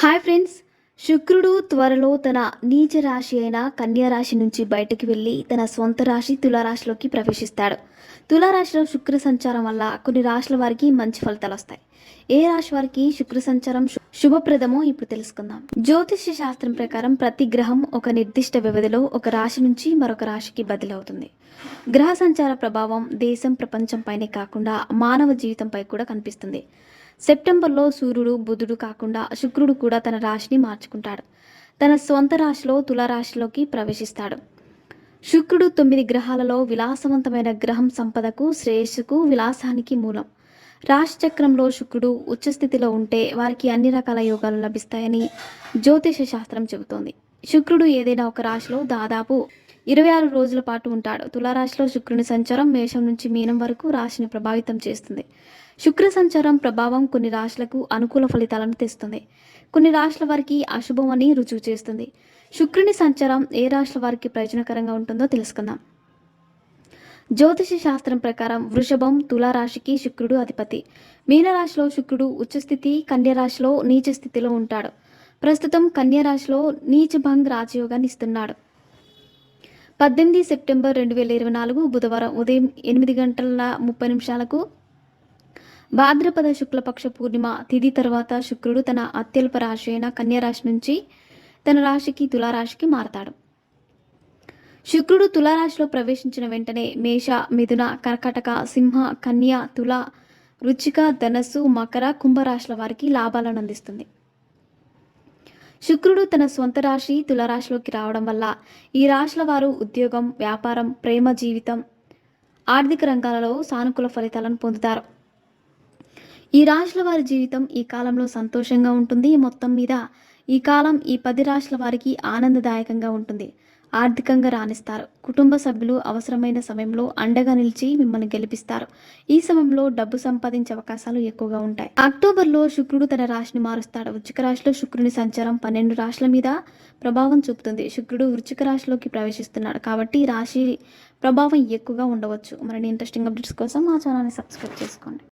Hi friends. శుక్రుడు త్వరలో తన నీచ రాశి అయిన కన్యారాశి నుంచి బయటకు వెళ్ళి తన స్వంత రాశి తులారాశిలోకి ప్రవేశిస్తాడు. తులారాశిలో శుక్ర సంచారం వల్ల కొన్ని రాశుల వారికి మంచి ఫలితాలు వస్తాయి. ఏ రాశి వారికి శుక్ర సంచారం శుభప్రదమో ఇప్పుడు తెలుసుకుందాం. జ్యోతిష్య శాస్త్రం ప్రకారం ప్రతి గ్రహం ఒక నిర్దిష్ట వ్యవధిలో ఒక రాశి నుంచి మరొక రాశికి బదిలవుతుంది. గ్రహ సంచార ప్రభావం దేశం ప్రపంచంపైనే కాకుండా మానవ జీవితంపై కూడా కనిపిస్తుంది. సెప్టెంబర్లో సూర్యుడు బుధుడు కాకుండా శుక్రుడు కూడా తన రాశిని మార్చుకుంటాడు. తన సొంత రాశిలో తులారాశిలోకి ప్రవేశిస్తాడు. శుక్రుడు తొమ్మిది గ్రహాలలో విలాసవంతమైన గ్రహం సంపదకు శ్రేయస్సుకు విలాసానికి మూలం. రాశి చక్రంలో శుక్రుడు ఉచ్చస్థితిలో ఉంటే వారికి అన్ని రకాల యోగాలు లభిస్తాయని జ్యోతిష శాస్త్రం చెబుతోంది. శుక్రుడు ఏదైనా ఒక రాశిలో దాదాపు ఇరవై ఆరు రోజుల పాటు ఉంటాడు. తులారాశిలో శుక్రుని సంచారం మేషం నుంచి మీనం వరకు రాశిని ప్రభావితం చేస్తుంది. శుక్ర సంచారం ప్రభావం కొన్ని రాశులకు అనుకూల ఫలితాలను తెస్తుంది. కొన్ని రాశుల వారికి అశుభం అని రుజువు చేస్తుంది. శుక్రుని సంచారం ఏ రాశుల వారికి ప్రయోజనకరంగా ఉంటుందో తెలుసుకుందాం. జ్యోతిష శాస్త్రం ప్రకారం వృషభం తులారాశికి శుక్రుడు అధిపతి. మీనరాశిలో శుక్రుడు ఉచ్చస్థితి కన్యరాశిలో నీచ స్థితిలో ఉంటాడు. ప్రస్తుతం కన్యరాశిలో నీచభంగ్ రాజయోగాన్ని ఇస్తున్నాడు. పద్దెనిమిది సెప్టెంబర్ రెండు వేల ఇరవై నాలుగు బుధవారం ఉదయం ఎనిమిది గంటల ముప్పై నిమిషాలకు భాద్రపద శుక్లపక్ష పూర్ణిమ తిథి తర్వాత శుక్రుడు తన అత్యల్ప రాశి అయిన కన్యారాశి నుంచి తన రాశికి తులారాశికి మారతాడు. శుక్రుడు తులారాశిలో ప్రవేశించిన వెంటనే మేష మిథున కర్కటక సింహ కన్య తుల రుచిక ధనస్సు మకర కుంభరాశుల వారికి లాభాలను అందిస్తుంది. శుక్రుడు తన స్వంత రాశి తులరాశిలోకి రావడం వల్ల ఈ రాశుల వారు ఉద్యోగం వ్యాపారం ప్రేమ జీవితం ఆర్థిక రంగాలలో సానుకూల ఫలితాలను పొందుతారు. ఈ రాశుల వారి జీవితం ఈ కాలంలో సంతోషంగా ఉంటుంది. మొత్తం మీద ఈ కాలం ఈ పది రాశుల వారికి ఆనందదాయకంగా ఉంటుంది. ఆర్థికంగా రాణిస్తారు. కుటుంబ సభ్యులు అవసరమైన సమయంలో అండగా నిలిచి మిమ్మల్ని గెలిపిస్తారు. ఈ సమయంలో డబ్బు సంపాదించే అవకాశాలు ఎక్కువగా ఉంటాయి. అక్టోబర్లో శుక్రుడు తన రాశిని మారుస్తాడు. వృచ్చిక రాశిలో శుక్రుని సంచారం పన్నెండు రాశుల మీద ప్రభావం చూపుతుంది. శుక్రుడు వృచ్చిక రాశిలోకి ప్రవేశిస్తున్నాడు కాబట్టి రాశి ప్రభావం ఎక్కువగా ఉండవచ్చు. మరిన్ని ఇంట్రెస్టింగ్ అప్డేట్స్ కోసం మా ఛానల్ని సబ్స్క్రైబ్ చేసుకోండి.